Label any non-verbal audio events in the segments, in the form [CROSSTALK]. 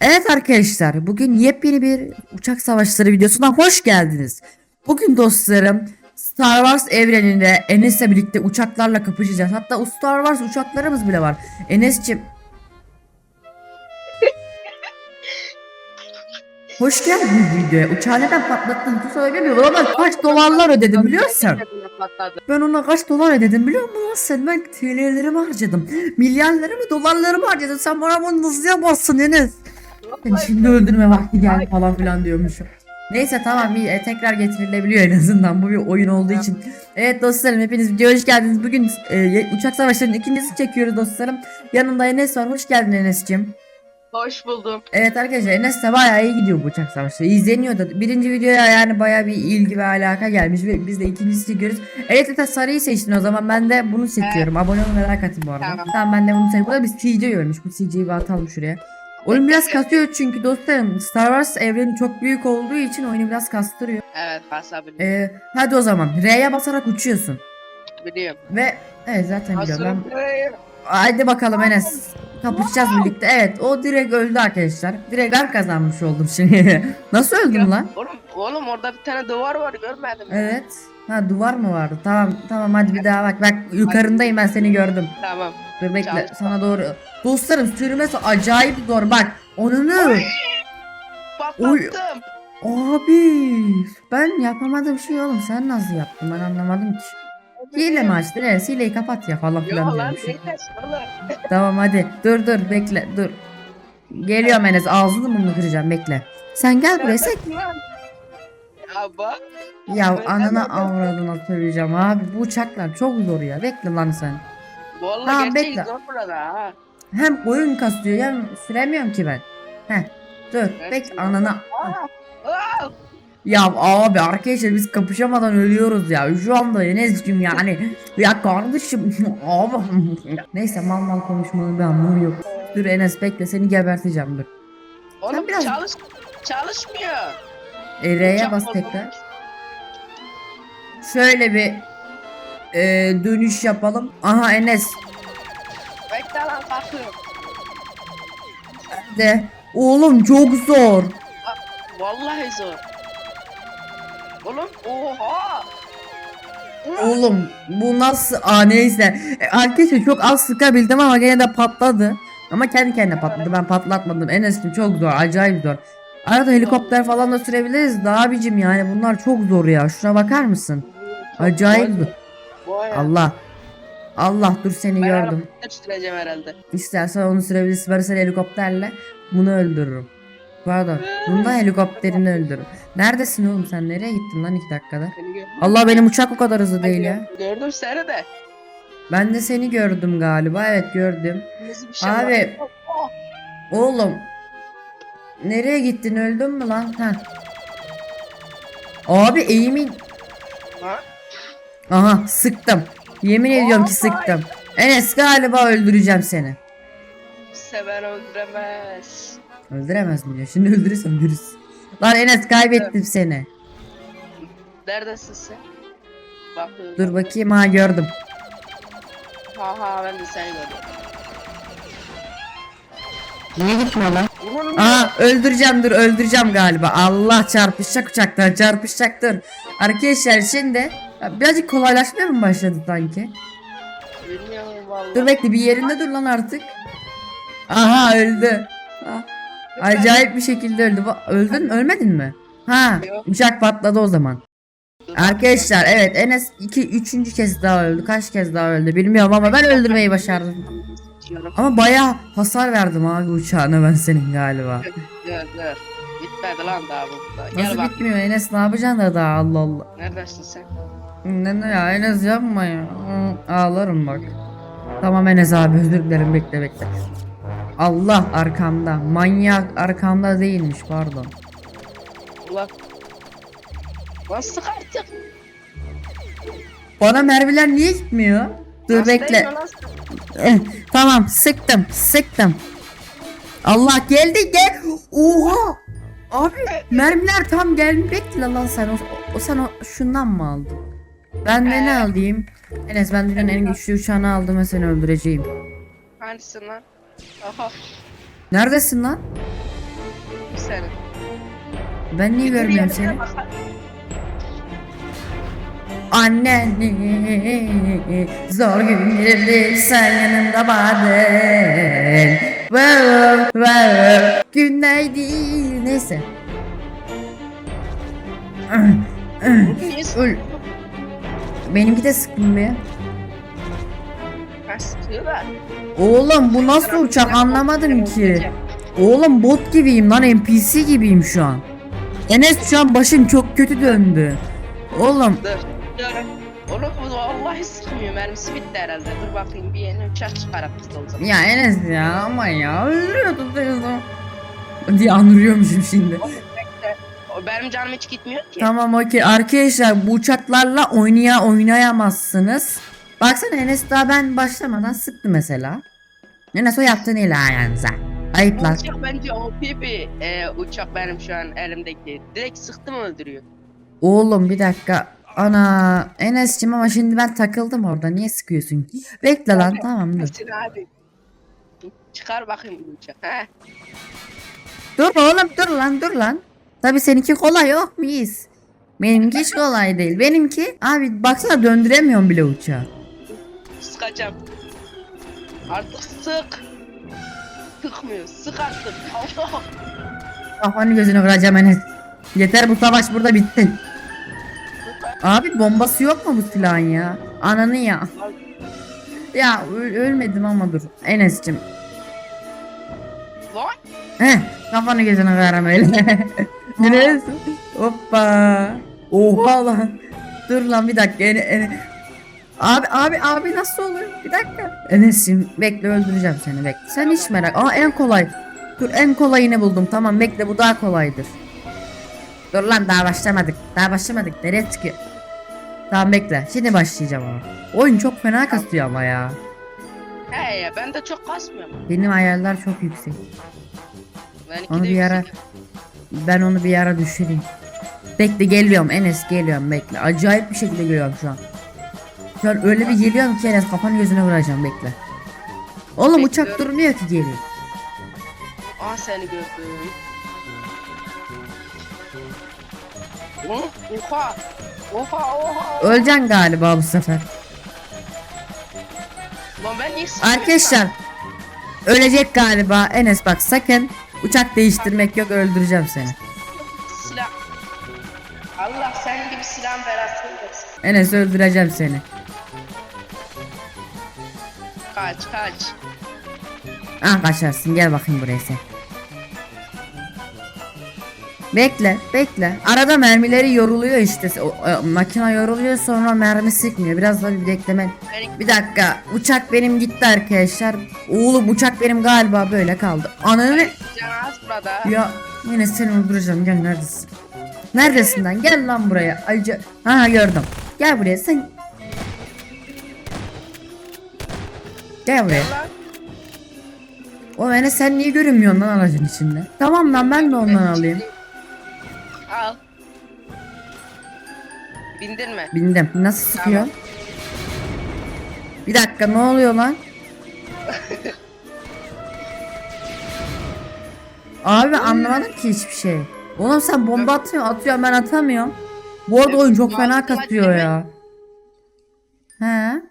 Evet arkadaşlar bugün yepyeni bir uçak savaşları videosuna hoş geldiniz. Bugün dostlarım Star Wars evreninde Enes'le birlikte uçaklarla kapışacağız. Hatta o Star Wars uçaklarımız bile var. Enes'cim Hoş geldin videoya. Uçağı neden patlattın hiç söylemiyorum ama kaç dolarlar ödedim biliyorsun. Patladı. Ben ona kaç dolar ödedim biliyor musun sen? Ben TL'lerimi harcadım. Milyarlarımı dolarlarımı harcadım. Sen bana bunu nasıl yaparsın Enes? Seni şimdi öldürme vakti geldi falan filan diyormuşum. Neyse tamam iyi e, tekrar getirilebiliyor en azından bu bir oyun olduğu için. Evet dostlarım hepiniz videoya hoş geldiniz. Bugün e, uçak savaşlarının ikincisini çekiyoruz dostlarım. Yanımda Enes var. Hoş geldin Enes'cim. Hoş buldum. Evet arkadaşlar Enes de bayağı iyi gidiyor bu uçak savaşları. İzleniyor da. Birinci videoya yani bayağı bir ilgi ve alaka gelmiş ve biz de ikincisini çekiyoruz. Evet evet sarıyı seçtin o zaman ben de bunu seçiyorum. Abone olun merak atın bu arada. Tamam. Tamam ben de bunu seçiyorum. Bu da bir CJ ölmüş. Bu CJ'yi bir atalım şuraya. Oyun biraz kasıyor çünkü dostlarım Star Wars evreni çok büyük olduğu için oyunu biraz kastırıyor. Evet basabilirim. Ee, hadi o zaman R'ye basarak uçuyorsun. Biliyorum. Ve evet zaten biliyorum ben. Hazırım. Hadi bakalım Enes. Kapışacağız birlikte. Evet o direkt öldü arkadaşlar. Direkt ben kazanmış oldum şimdi. [LAUGHS] Nasıl öldüm lan? Oğlum, oğlum orada bir tane duvar var görmedim. Evet. Ha duvar mı vardı? Tamam tamam hadi bir daha bak. Bak yukarındayım ben seni gördüm. Tamam. Dur bekle Çaldı. sana doğru. Dostlarım sürmesi acayip zor. Bak onu Patlattım. Abi ben yapamadığım şey oğlum sen nasıl yaptın ben anlamadım ki. Hile mi açtın? Evet hileyi kapat ya falan filan Yok lan. [LAUGHS] Tamam hadi dur dur bekle dur. Geliyorum Enes ağzını burnunu kıracağım bekle. Sen gel buraya sen. Bak. Ya anana avradına söyleyeceğim abi bu uçaklar çok zor ya bekle lan sen. Vallahi Tamam, gerçek bekle. zor burada ha. Hem oyun kasıyor hem süremiyorum ki ben. Heh dur Evet. bekle anana. Aa, aa. Ya abi arkadaşlar biz kapışamadan ölüyoruz ya. Şu anda Enes'cim yani. Ya kardeşim [LAUGHS] abi. Neyse mal mal konuşmanın bir anlamı yok. Dur Enes bekle seni geberteceğim dur. Oğlum biraz- çalış çalışmıyor. E, R'ye bas tekrar. Şöyle bir e, dönüş yapalım. Aha Enes Bekle lan kalkıyorum. de. Oğlum çok zor. Vallahi zor. Oğlum oha. Oğlum bu nasıl? Aa neyse. E, arkadaşlar çok az sıkabildim ama gene de patladı. Ama kendi kendine patladı. Ben patlatmadım. Enes'cim çok zor. Acayip zor. Arada helikopter falan da sürebiliriz de abicim yani bunlar çok zor ya. Şuna bakar mısın? Acayip Allah. Allah dur seni Ben gördüm. süreceğim herhalde. İstersen onu sürebilirsin. Ben seni helikopterle bunu öldürürüm. Pardon. Bunda helikopterini öldürürüm. Neredesin oğlum sen? Nereye gittin lan iki dakikada? Allah benim uçak o kadar hızlı değil ya. Gördüm seni de. Ben de seni gördüm galiba. Evet gördüm. Şey Abi. var? Oh, Oğlum. Nereye gittin? Öldün mü lan? Ha. Abi eğimin. Ha? Aha sıktım. Yemin ediyorum ki sıktım. Enes galiba öldüreceğim seni. Seven öldüremez. Öldüremez mi diyor. Şimdi öldürürsem görürüz. Lan Enes kaybettim seni. Neredesin sen? Bakıyorum. Dur bakayım ha gördüm. Ha ha ben de seni gördüm. Niye gitme lan? Vurun Aa öldüreceğim dur öldüreceğim galiba. Allah çarpışacak uçaklar çarpışacak dur. Arkadaşlar şimdi birazcık kolaylaşmaya mı başladı sanki? Bilmiyorum vallahi. Dur bekle bir yerinde dur lan artık. Aha öldü. Ha, Acayip bir şekilde öldü. Öldün mü? Ölmedin mi? Ha uçak patladı o zaman. Arkadaşlar evet Enes 2 3. kez daha öldü. Kaç kez daha öldü bilmiyorum ama ben öldürmeyi başardım. Diyorum. Ama bayağı hasar verdim abi uçağına ben senin galiba. Dur dur. Bitmedi lan daha bu. Gel Nasıl bak. bitmiyor Enes ne yapacaksın da daha Allah Allah. Neredesin sen? Ne ne ya Enes yapma ya. Ağlarım bak. Tamam Enes abi özür dilerim bekle bekle. Allah arkamda. Manyak arkamda değilmiş pardon. Ulan. Nasıl artık? Bana mermiler niye gitmiyor? Dur bekle. Eh, tamam sıktım sıktım. Allah geldi gel. Oha. Abi mermiler tam geldi. Bekle lan sen o, o sen o şundan mı aldın? Ben de ne Ee? alayım? Enes ben dünyanın en güçlü uçağını aldım ve seni öldüreceğim. Hangisi lan? Aha. Neredesin lan? seni. Ben niye görmüyorum seni? Anneni zor günlerdi sen yanımda vardın. Wow, wow. Günler değil. Neyse. Öl. Benimki de sıkıyorlar? Oğlum bu nasıl uçak anlamadım ki. Oğlum bot gibiyim lan NPC gibiyim şu an. Enes şu an başım çok kötü döndü. Oğlum Dur. Dur. Oğlum vallahi sıkmıyor. Mermisi bitti herhalde. Dur bakayım bir yeni uçak çıkarıp de o zaman. ya Enes ya ama ya öldürüyordun seni. diye anırıyormuşum şimdi. O benim canım hiç gitmiyor ki. Tamam okey arkadaşlar bu uçaklarla oynaya oynayamazsınız. Baksana Enes daha ben başlamadan sıktı mesela. Enes o yaptı neyle ayağınıza? Ayıp lan. Uçak bence OP bir e, uçak benim şu an elimdeki. Direkt sıktım öldürüyor. Oğlum bir dakika. Ana Enes'cim ama şimdi ben takıldım orada. Niye sıkıyorsun? Bekle lan tamam dur. Çıkar bakayım. He. Dur oğlum dur lan dur lan. Tabi seninki kolay yok muyuz? Benimki hiç kolay değil. Benimki abi baksana döndüremiyorum bile uçağı. Sıkacağım. Artık sık. Sıkmıyor. Sık artık. [LAUGHS] Allah. Kafanı gözünü kıracağım Enes. Yeter bu savaş burada bitti. Abi bombası yok mu bu silahın ya? Ananı ya. Ya ö- ölmedim ama dur. Enes'cim. Vay. Heh kafanı gözünü kırarım öyle. [LAUGHS] Enes. Hoppa. Oha lan. Dur lan bir dakika. Ene, ene. Abi abi abi nasıl olur? Bir dakika. Enes'cim bekle öldüreceğim seni bekle. Sen hiç merak. Aa en kolay. Dur en kolayını buldum. Tamam bekle bu daha kolaydır. Dur lan daha başlamadık. Daha başlamadık. Nereye çıkıyor? Tamam bekle. Şimdi başlayacağım ama. Oyun çok fena kasıyor ama ya. He ya ben de çok kasmıyorum. Benim ayarlar çok yüksek. Benimki Onu bir ara ben onu bir ara düşüreyim. Bekle geliyorum Enes geliyorum bekle. Acayip bir şekilde geliyorum şu an. Şu an öyle bir geliyorum ki Enes kafanı gözüne vuracağım bekle. Oğlum uçak Bekliyorum. durmuyor ki geri. Aa seni gördüm. Oh, Oha. Oha oha. Öleceksin galiba bu sefer. Lan ben niye? Arkadaşlar ölecek galiba Enes bak sakın uçak değiştirmek yok öldüreceğim seni. Silah. Allah senin gibi silahın belasını versin. Enes öldüreceğim seni. Kaç kaç. Ah kaçarsın gel bakayım buraya sen. Bekle bekle. Arada mermileri yoruluyor işte. O, e, makine yoruluyor sonra mermi sıkmıyor. Biraz da bir beklemen. Benim Bir dakika. Uçak benim gitti arkadaşlar. Oğlum uçak benim galiba böyle kaldı. Ananı ya yine seni öldüreceğim. Gel neredesin? Neredesin lan? Gel lan buraya. Ayca. Ha gördüm. Gel buraya sen. Gel buraya. O beni sen niye görünmüyorsun lan aracın içinde? Tamam lan ben de ondan alayım. Al. Bindirme. Bindim. Nasıl sıkıyor? Tamam. Bir dakika ne oluyor lan? [LAUGHS] Abi anlamadım ki hiçbir şey. Oğlum sen bomba atıyorsun, atıyorsun ben atamıyorum. Bu arada oyun çok fena çevir. ya. He?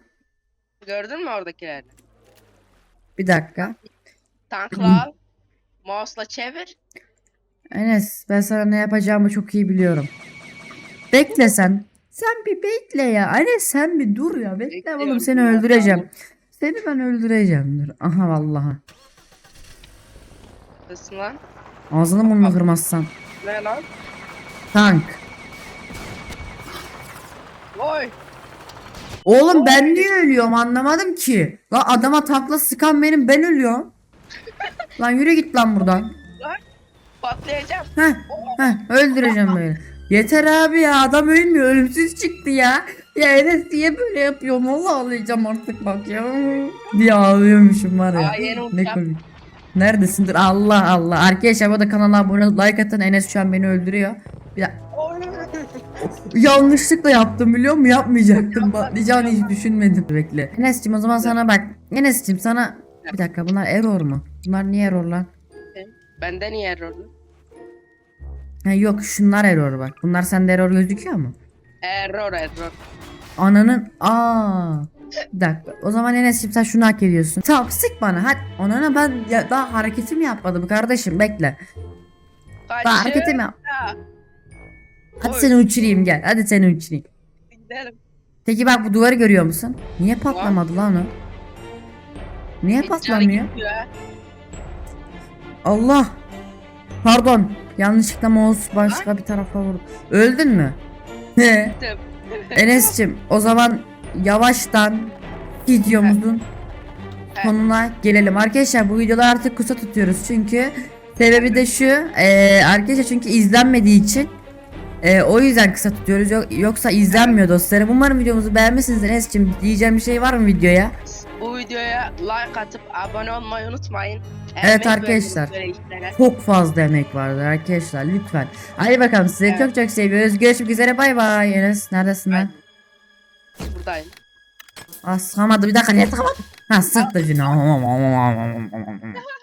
Gördün mü oradakileri? Bir dakika. Tankla al. Mouse'la çevir. Enes ben sana ne yapacağımı çok iyi biliyorum. Bekle sen. Sen bir bekle ya. Enes sen bir dur ya. Bekle Bekliyorum. oğlum seni öldüreceğim. Seni ben öldüreceğim. Dur. Aha vallahi. Kısın lan. Ağzını burnunu kırmazsan. Ne lan? Tank. Oy. Oğlum ben niye ölüyorum anlamadım ki. Lan adama takla sıkan benim ben ölüyorum. [LAUGHS] lan yürü git lan buradan. Patlayacağım. Heh, heh, öldüreceğim böyle. Yeter abi ya adam ölmüyor ölümsüz çıktı ya. Ya Enes niye böyle yapıyorum valla ağlayacağım artık bak ya. Diye ağlıyormuşum var ya. Aa, yeni ne komik. Neredesindir Allah Allah. Arkadaşlar bu da kanala abone olup like atın Enes şu an beni öldürüyor. Bir dakika. Yanlışlıkla yaptım biliyor musun? Yapmayacaktım. Patlayacağını hiç düşünmedim. Bekle. Enes'cim o zaman sana bak. Enes'cim sana... Bir dakika bunlar error mu? Bunlar niye error lan? Benden niye errorlu? Ha, yok şunlar error bak. Bunlar sende error gözüküyor mu? Error error. Ananın aa. Bir dakika. O zaman Enes'cim sen şunu hak ediyorsun. Tamam sık bana. Hadi. Anana ben ya, daha hareketimi yapmadım kardeşim bekle. Daha Kaçı. hareketimi yap. Ha, Hadi Oy. seni uçurayım gel. Hadi seni uçurayım. Gidelim. Peki bak bu duvarı görüyor musun? Niye patlamadı lan o? Niye canı patlamıyor? gidiyor ha. Allah. Pardon. Yanlışlıkla mouse başka bir tarafa vurdu. Öldün mü? [LAUGHS] Ne? [LAUGHS] Enes'cim o zaman yavaştan videomuzun sonuna gelelim. Arkadaşlar bu videoları artık kısa tutuyoruz çünkü sebebi de şu eee, arkadaşlar çünkü izlenmediği için eee, o yüzden kısa tutuyoruz Yok- yoksa izlenmiyor dostlarım. Umarım videomuzu beğenmişsinizdir. Enes'cim diyeceğim bir şey var mı videoya? Bu videoya like atıp abone olmayı unutmayın. Evet Emek arkadaşlar. böyle işlere. Çok fazla emek vardı arkadaşlar lütfen. Hadi bakalım sizi Evet. çok çok seviyoruz. Görüşmek üzere bay bay. Enes neredesin lan? Buradayım. Ah sıkamadı bir dakika niye sıkamadı? Ha sıktı şunu. [LAUGHS]